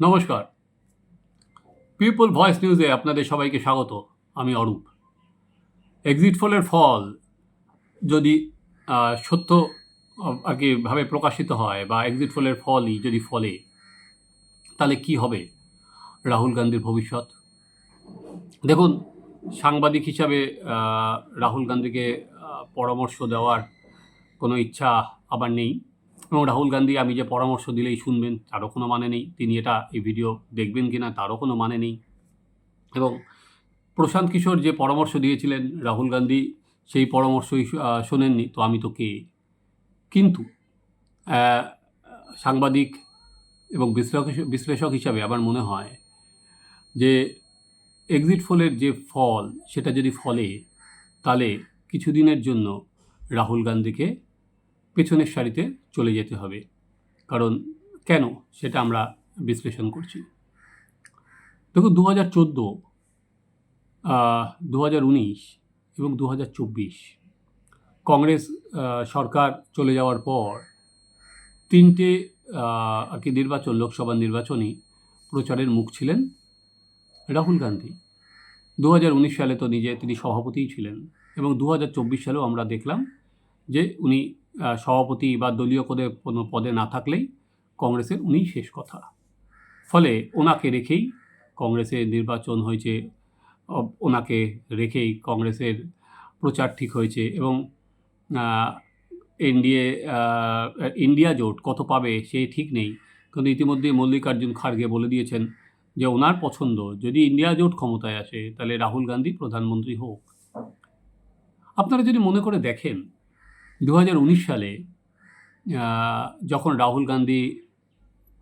নমস্কার। People voice নিউজে আপনাদের সবাইকে স্বাগত। আমি অরূপ। এক্সিট ফলের ফল যদি সত্য আর কি ভাবে প্রকাশিত হয় বা এক্সিট ফলের ফলই যদি ফলে, তাহলে কি হবে? রাহুল গান্ধীর ভবিষ্যৎ। দেখুন, সাংবাদিক হিসাবে রাহুল গান্ধীকে পরামর্শ দেওয়ার কোনো ইচ্ছা আবার নেই। এবং রাহুল গান্ধী, আমি যে পরামর্শ দিলেই শুনবেন, তারও কোনো মানে নেই। তিনি এটা, এই ভিডিও দেখবেন কি না তারও কোনো মানে নেই। এবং প্রশান্ত কিশোর যে পরামর্শ দিয়েছিলেন রাহুল গান্ধী, সেই পরামর্শই শোনেননি, তো আমি তো কে? কিন্তু সাংবাদিক এবং বিশ্লেষক বিশ্লেষক হিসাবে আমার মনে হয় যে, এক্সিট ফলের যে ফল, সেটা যদি ফলে, তাহলে কিছুদিনের জন্য রাহুল গান্ধীকে পেছনের সারিতে চলে যেতে হবে। কারণ কেন সেটা আমরা বিশ্লেষণ করছি। দেখুন দু হাজার চোদ্দ দু হাজার উনিশ এবং দু হাজার চব্বিশ, কংগ্রেস সরকার চলে যাওয়ার পর তিনটে আর কি নির্বাচন, লোকসভা নির্বাচনী প্রচারের মুখ ছিলেন রাহুল গান্ধী। দু হাজার উনিশ সালে তো নিজে তিনি সভাপতিই ছিলেন এবং দু হাজার চব্বিশ সালেও আমরা দেখলাম যে উনি সভাপতি বা দলীয় পদে কোনো পদে না থাকলেই কংগ্রেসের উনিই শেষ কথা। ফলে ওনাকে রেখেই কংগ্রেসের নির্বাচন হয়েছে ওনাকে রেখেই কংগ্রেসের প্রচার ঠিক হয়েছে এবং এনডিএ ইন্ডিয়া জোট কত পাবে সে ঠিক নেই। কিন্তু ইতিমধ্যে মল্লিকার্জুন খার্গে বলে দিয়েছেন যে ওনার পছন্দ যদি ইন্ডিয়া জোট ক্ষমতায় আসে তাহলে রাহুল গান্ধী প্রধানমন্ত্রী হোক। আপনারা যদি মনে করে দেখেন দু হাজার উনিশ সালে যখন রাহুল গান্ধী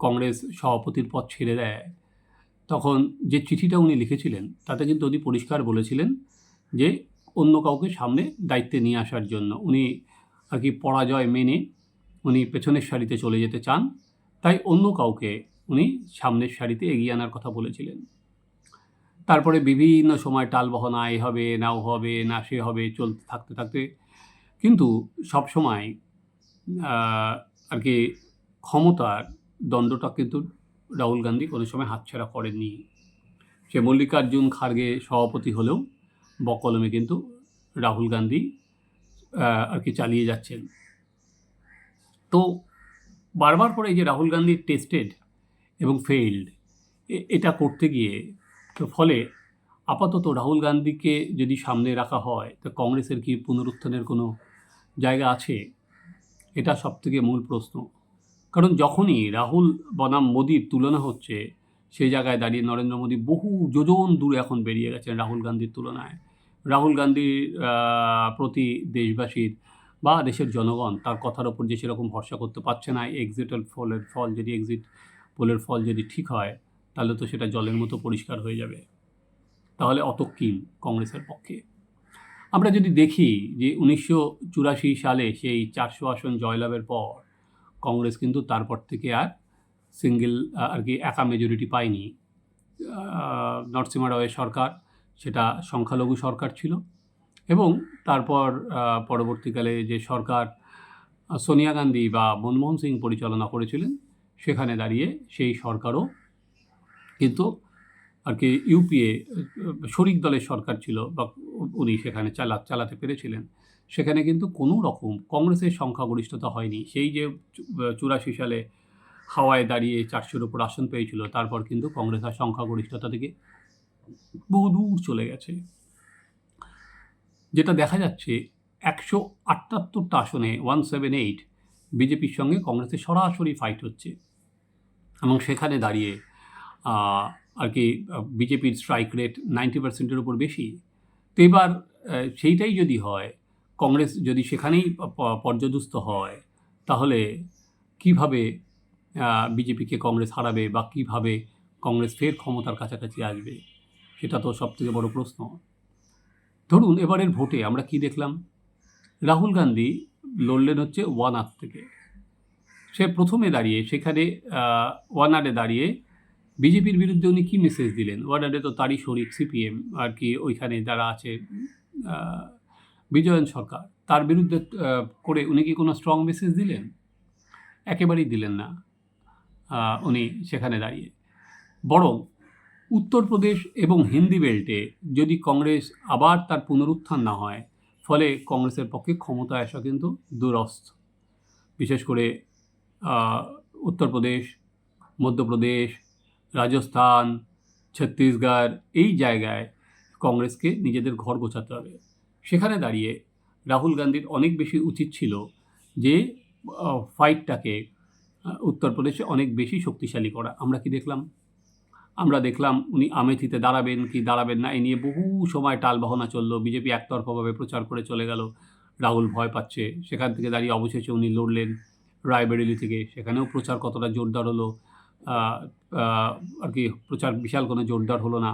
কংগ্রেস সভাপতির পদ ছেড়ে দেয়, তখন যে চিঠিটা উনি লিখেছিলেন, তাতে কিন্তু উনি পরিষ্কার বলেছিলেন যে অন্য কাউকে সামনে দায়িত্বে নিয়ে আসার জন্য। উনি আর কি পরাজয় মেনে উনি পেছনের সারিতে চলে যেতে চান, তাই অন্য কাউকে উনি সামনের সারিতে এগিয়ে আনার কথা বলেছিলেন। তারপরে বিভিন্ন সময় টালবাহনা, এ হবে, নাও হবে, না সে হবে, চলতে থাকতে থাকতে কিন্তু সব সময় আর কি ক্ষমতার দণ্ডটা কিন্তু রাহুল গান্ধী কোনো সময় হাতছাড়া করেননি। সে মল্লিকার্জুন খার্গে সভাপতি হলেও বকলমে কিন্তু রাহুল গান্ধী আর কি চালিয়ে যাচ্ছেন। তো বারবার করে এই যে রাহুল গান্ধী টেস্টেড এবং ফেইল্ড এটা করতে গিয়ে তো ফলে আপাতত রাহুল গান্ধীকে যদি সামনে রাখা হয়, তো কংগ্রেসের কি পুনরুত্থানের কোনো জায়গা আছে, এটা সবথেকে মূল প্রশ্ন। কারণ যখনই রাহুল বনাম মোদির তুলনা হচ্ছে, সেই জায়গায় দাঁড়িয়ে নরেন্দ্র মোদী বহু যোজন দূরে এখন বেরিয়ে গেছেন রাহুল গান্ধীর তুলনায়। রাহুল গান্ধীর প্রতি দেশবাসীর বা দেশের জনগণ তার কথার ওপর যে সেরকম ভরসা করতে পারছে না এক্সিটাল ফলের ফল যদি এক্সিট পোলের ফল যদি ঠিক হয়, তাহলে তো সেটা জলের মতো পরিষ্কার হয়ে যাবে। তাহলে অত কিম কংগ্রেসের পক্ষে। আমরা যদি দেখি যে উনিশশো চুরাশি সালে সেই চারশো আসন জয়লাভের পর কংগ্রেস কিন্তু তারপর থেকে আর সিঙ্গেল আর কি একা মেজরিটি পায়নি। নরসিমা রাওয়ের সরকার, সেটা সংখ্যালঘু সরকার ছিল এবং তারপর পরবর্তীকালে যে সরকার সোনিয়া গান্ধী বা মনমোহন সিং পরিচালনা করেছিলেন, সেখানে দাঁড়িয়ে সেই সরকারও কিন্তু আর কি ইউপিএ শরিক দলের সরকার ছিল বা উনি সেখানে চালা, চালাতে পেরেছিলেন। সেখানে কিন্তু কোনো রকম কংগ্রেসের সংখ্যাগরিষ্ঠতা হয়নি। সেই যে চুরাশি সালে হাওয়ায় দাঁড়িয়ে চারশোর উপর আসন পেয়েছিল, তারপর কিন্তু কংগ্রেস আর সংখ্যাগরিষ্ঠতা থেকে বহু দূর চলে গেছে। যেটা দেখা যাচ্ছে, একশো আটাত্তরটা আসনে, ওয়ান সেভেন এইট বিজেপির সঙ্গে কংগ্রেসের সরাসরি ফাইট হচ্ছে। এবং সেখানে দাঁড়িয়ে আর কি বিজেপির স্ট্রাইক রেট নাইনটি পার্সেন্টের উপর বেশি। তো এবার সেইটাই যদি হয়, কংগ্রেস যদি সেখানেই পর্যদুস্ত হয়, তাহলে কীভাবে বিজেপিকে কংগ্রেস হারাবে বা কীভাবে কংগ্রেস ফের ক্ষমতার কাছাকাছি আসবে, সেটা তো সবথেকে বড় প্রশ্ন। ধরুন, এবারের ভোটে আমরা কি দেখলাম? রাহুল গান্ধী লড়লেন হচ্ছে ওয়ান আট থেকে। সে প্রথমে দাঁড়িয়ে, সেখানে ওয়ান আটে দাঁড়িয়ে বিজেপির বিরুদ্ধে উনি কী মেসেজ দিলেন? আটে তো তারই শরিক সিপিএম আর কি ওইখানে যারা আছে বিজয়ন সরকার, তার বিরুদ্ধে করে উনি কি কোনো স্ট্রং মেসেজ দিলেন? একেবারেই দিলেন না উনি সেখানে দাঁড়িয়ে। বরং উত্তরপ্রদেশ এবং হিন্দি বেল্টে যদি কংগ্রেস আবার তার পুনরুত্থান না হয়, ফলে কংগ্রেসের পক্ষে ক্ষমতা আসা কিন্তু দুরস্থ বিশেষ করে উত্তরপ্রদেশ, মধ্যপ্রদেশ রাজস্থান, ছত্তিশগড় এই জায়গায় কংগ্রেসকে নিজেদের ঘর গোছাতে হবে। সেখানে দাঁড়িয়ে রাহুল গান্ধীর অনেক বেশি উচিত ছিল যে ফাইটটাকে উত্তরপ্রদেশে অনেক বেশি শক্তিশালী করা। আমরা কি দেখলাম? আমরা দেখলাম উনি আমেথিতে দাঁড়াবেন কি দাঁড়াবেন না এই নিয়ে বহু সময় টালবাহনা চলল, বিজেপি একতরফাভাবে প্রচার করে চলে গেল। রাহুল ভয় পাচ্ছে। সেখান থেকে দাঁড়িয়ে অবশেষে উনি লড়লেন রায়বেরেলি থেকে। সেখানেও প্রচার কতটা জোরদার হলো আর কি প্রচার বিশাল কোনো জোরদার হলো না।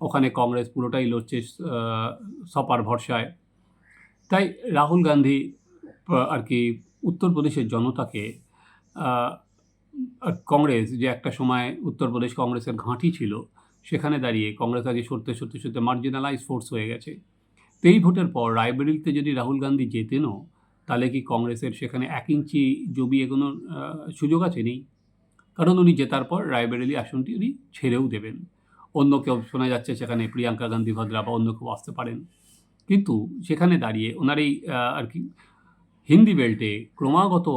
ওখানে কংগ্রেস পুরোটাই লড়ছে সপার ভরসায়। তাই রাহুল গান্ধী আর কি উত্তরপ্রদেশের জনতাকে কংগ্রেস যে একটা সময় উত্তরপ্রদেশ কংগ্রেসের ঘাঁটি ছিল, সেখানে দাঁড়িয়ে কংগ্রেস আগে সরতে সরতে সরতে মার্জিনালাইজ ফোর্স হয়ে গেছে। তো এই ভোটের পর রায়বেরিলিতে যদি রাহুল গান্ধী জেতেনও, তাহলে কি কংগ্রেসের সেখানে এক ইঞ্চি জমি এগোনোর সুযোগ আছে নেই কারণ উনি জেতার পর রায়বেরেলি আসনটি উনি ছেড়েও দেবেন। অন্য কেউ শোনা যাচ্ছে সেখানে প্রিয়াঙ্কা গান্ধী, ভদ্রা বা অন্য কেউ আসতে পারেন। কিন্তু সেখানে দাঁড়িয়ে ওনার এই আর কি, হিন্দি বেল্টে ক্রমাগত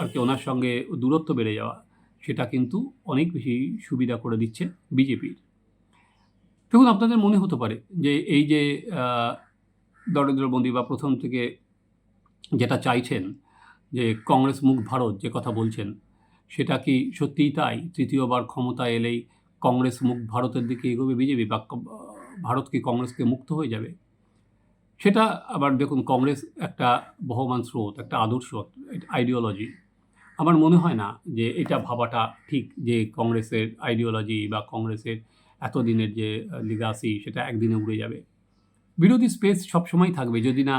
আর কি ওনার সঙ্গে দূরত্ব বেড়ে যাওয়া, সেটা কিন্তু অনেক বেশি সুবিধা করে দিচ্ছে বিজেপির। দেখুন, আপনাদের মনে হতে পারে যে এই যে মোদী বা প্রথম থেকে যেটা চাইছেন যে কংগ্রেস মুখ ভারত যে কথা বলছেন সেটা কি সত্যিই তাই? তৃতীয়বার ক্ষমতা এলেই কংগ্রেস মুখ, ভারতের দিকে এগোবে বিজেপি? বা ভারত কি কংগ্রেসকে মুক্ত হয়ে যাবে? সেটা আবার দেখুন, কংগ্রেস একটা বহমান স্রোত, একটা আদর্শ আইডিওলজি আমার মনে হয় না যে এটা ভাবাটা ঠিক যে কংগ্রেসের আইডিওলজি বা কংগ্রেসের এতদিনের যে লিগাসি সেটা একদিনে উড়ে যাবে। বিরোধী স্পেস সবসময় থাকবে, যদি না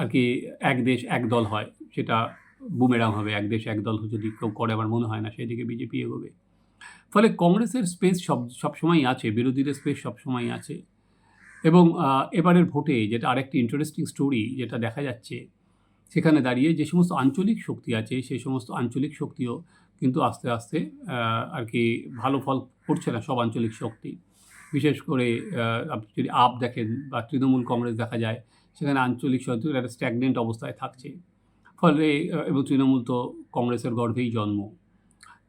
আর কি এক দেশ, এক দল হয়, সেটা বুমেরাং হবে, এক দেশ, এক দল যদি কেউ করে, আমার মনে হয় না সেদিকে বিজেপি এগোবে। ফলে কংগ্রেসের স্পেস সব সবসময়ই আছে, বিরোধীদের স্পেস সবসময়ই আছে। এবং এবারের ভোটে যেটা আরেকটি ইন্টারেস্টিং স্টোরি যেটা দেখা যাচ্ছে, সেখানে দাঁড়িয়ে যে সমস্ত আঞ্চলিক শক্তি আছে সেই সমস্ত আঞ্চলিক শক্তিও কিন্তু আস্তে আস্তে আর কি ভালো ফল করছে না সব আঞ্চলিক শক্তি। বিশেষ করে আপনি যদি আপ দেখেন বা তৃণমূল কংগ্রেস দেখা যায়, সেখানে আঞ্চলিক শক্তি একটা স্ট্যাগনেন্ট অবস্থায় থাকছে। ফলে এবং তৃণমূল তো কংগ্রেসের গর্ভেই জন্ম।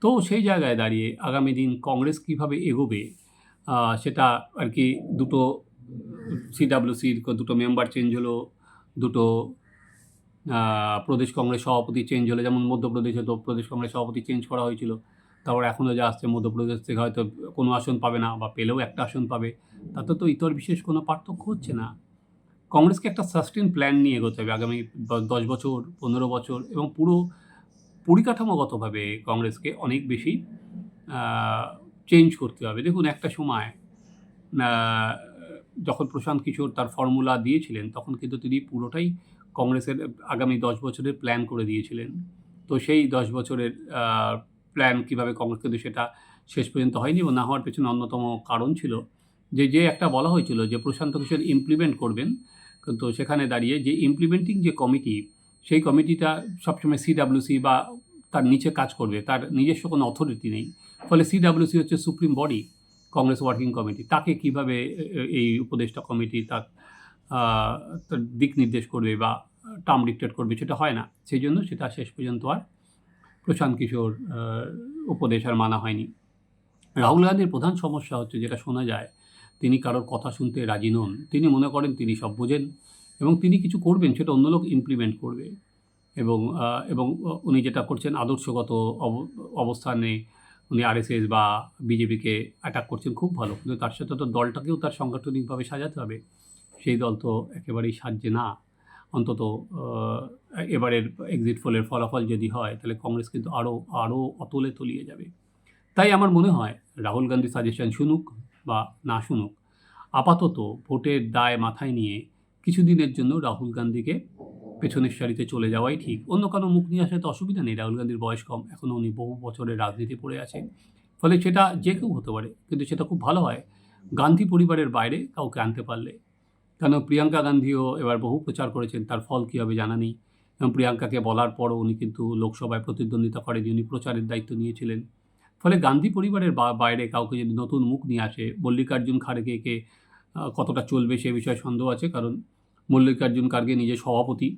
তো সেই জায়গায় দাঁড়িয়ে আগামী দিন কংগ্রেস কীভাবে এগোবে সেটা আর কি দুটো সিডাব্লিউসির দুটো মেম্বার চেঞ্জ হলো, দুটো প্রদেশ কংগ্রেস সভাপতি চেঞ্জ হলো, যেমন মধ্যপ্রদেশে তো প্রদেশ কংগ্রেস সভাপতি চেঞ্জ করা হয়েছিল, তারপর এখনও যা আসছে মধ্যপ্রদেশ থেকে হয়তো কোনো আসন পাবে না বা পেলেও একটা আসন পাবে, তাতে তো ইতর বিশেষ কোনো পার্থক্য হচ্ছে না। কংগ্রেসকে একটা সাস্টেন প্ল্যান নিয়ে এগোতে হবে আগামী দশ বছর, পনেরো বছর এবং পুরো পরিকাঠামোগতভাবে কংগ্রেসকে অনেক বেশি চেঞ্জ করতে হবে। দেখুন, একটা সময় যখন প্রশান্ত কিশোর তার ফর্মুলা দিয়েছিলেন, তখন কিন্তু তিনি পুরোটাই কংগ্রেসের আগামী দশ বছরের প্ল্যান করে দিয়েছিলেন। তো সেই দশ বছরের প্ল্যান কীভাবে কংগ্রেস কিন্তু সেটা শেষ পর্যন্ত হয়নি এবং না হওয়ার পেছনে অন্যতম কারণ ছিল যে যে একটা বলা হয়েছিল যে, প্রশান্ত কিশোর ইমপ্লিমেন্ট করবেন। কিন্তু সেখানে দাঁড়িয়ে যে ইমপ্লিমেন্টিং যে কমিটি সেই কমিটিটা সবসময় সিডাব্লিউসি বা তার নিচে কাজ করবে। তার নিজস্ব কোনো অথরিটি নেই। ফলে সিডাব্লিউসি হচ্ছে supreme body Congress working committee তাকে কীভাবে এই উপদেষ্টা কমিটি তার দিক নির্দেশ করবে বা টার্ম ডিক্টেট করবে সেটা হয় না। সেই জন্য সেটা শেষ পর্যন্ত আর প্রশান্ত কিশোর উপদেশ আর মানা হয়নি। রাহুল গান্ধীর প্রধান সমস্যা হচ্ছে যেটা শোনা যায় তিনি কারোর কথা শুনতে রাজি নন। তিনি মনে করেন তিনি সব বোঝেন এবং তিনি কিছু করবেন, সেটা অন্য লোক ইমপ্লিমেন্ট করবে। এবং এবং উনি যেটা করছেন, আদর্শগত অব- অবস্থানে উনি আরএসএস বা বিজেপিকে অ্যাটাক করছেন, খুব ভালো। কিন্তু তার সাথে তো দলটাকেও তার সাংগঠনিকভাবে সাজাতে হবে। সেই দল তো একেবারেই সাজছে না। অন্তত এবারের এক্সিট পোলের ফলাফল যদি হয়, তাহলে কংগ্রেস কিন্তু আরও আরও অতলে তলিয়ে যাবে। তাই আমার মনে হয়, রাহুল গান্ধী সাজেশন শুনুক। বা না শুনুক। আপাতত ভোটের দায় মাথায় নিয়ে কিছুদিনের জন্য রাহুল গান্ধীকে পেছনের সারিতে চলে যাওয়াই ঠিক। অন্য কারও মুখ নিয়ে আসলে তো অসুবিধা নেই, রাহুল গান্ধীর বয়স কম। এখনও উনি বহু বছরের রাজনীতি পড়ে আছেন। ফলে সেটা যে কেউ হতে পারে, কিন্তু সেটা খুব ভালো হয় গান্ধী পরিবারের বাইরে কাউকে আনতে পারলে। কেন প্রিয়াঙ্কা গান্ধীও এবার বহু প্রচার করেছেন, তার ফল কী হবে জানা নেই। এবং প্রিয়াঙ্কাকে বলার পরও উনি কিন্তু লোকসভায় প্রতিদ্বন্দ্বিতা করেনি উনি প্রচারের দায়িত্ব নিয়েছিলেন। ফলে গান্ধী পরিবারের বাইরে কাউকে যদি নতুন মুখ নিয়ে আসে, মল্লিকার্জুন খাড়গেকে কে কতটা চলবে সে বিষয়ে সন্দেহ আছে? কারণ মল্লিকার্জুন খাড়গে নিজে সভাপতি,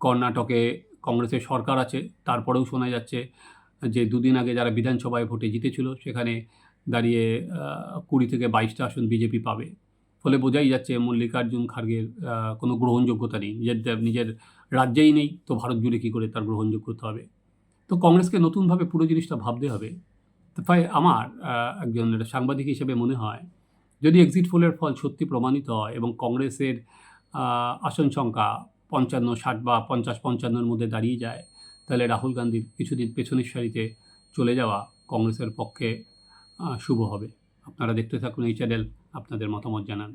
কর্ণাটকে কংগ্রেসের সরকার আছে, তারপরেও শোনা যাচ্ছে যে দুদিন আগে যারা বিধানসভায় ভোটে জিতেছিল, সেখানে দাঁড়িয়ে কুড়ি থেকে বাইশটা আসন বিজেপি পাবে। ফলে বোঝাই যাচ্ছে মল্লিকার্জুন খাড়গের কোনো গ্রহণযোগ্যতা নেই। নিজের নিজের রাজ্যেই নেই, তো ভারত জুড়ে কী করে তার গ্রহণযোগ্যতা হবে? তো কংগ্রেসকে নতুনভাবে পুরো জিনিসটা ভাবতে হবে। তাই আমার একজন সাংবাদিক হিসেবে মনে হয়, যদি এক্সিট পোলের ফল সত্যি প্রমাণিত হয় এবং কংগ্রেসের আসন সংখ্যা পঞ্চান্ন, ষাট বা পঞ্চাশ পঞ্চান্নর মধ্যে দাঁড়িয়ে যায়, তাহলে রাহুল গান্ধীর কিছুদিন পেছনের সারিতে চলে যাওয়া কংগ্রেসের পক্ষে শুভ হবে। আপনারা দেখতে থাকুন এই চ্যানেল আপনাদের মতামত জানান।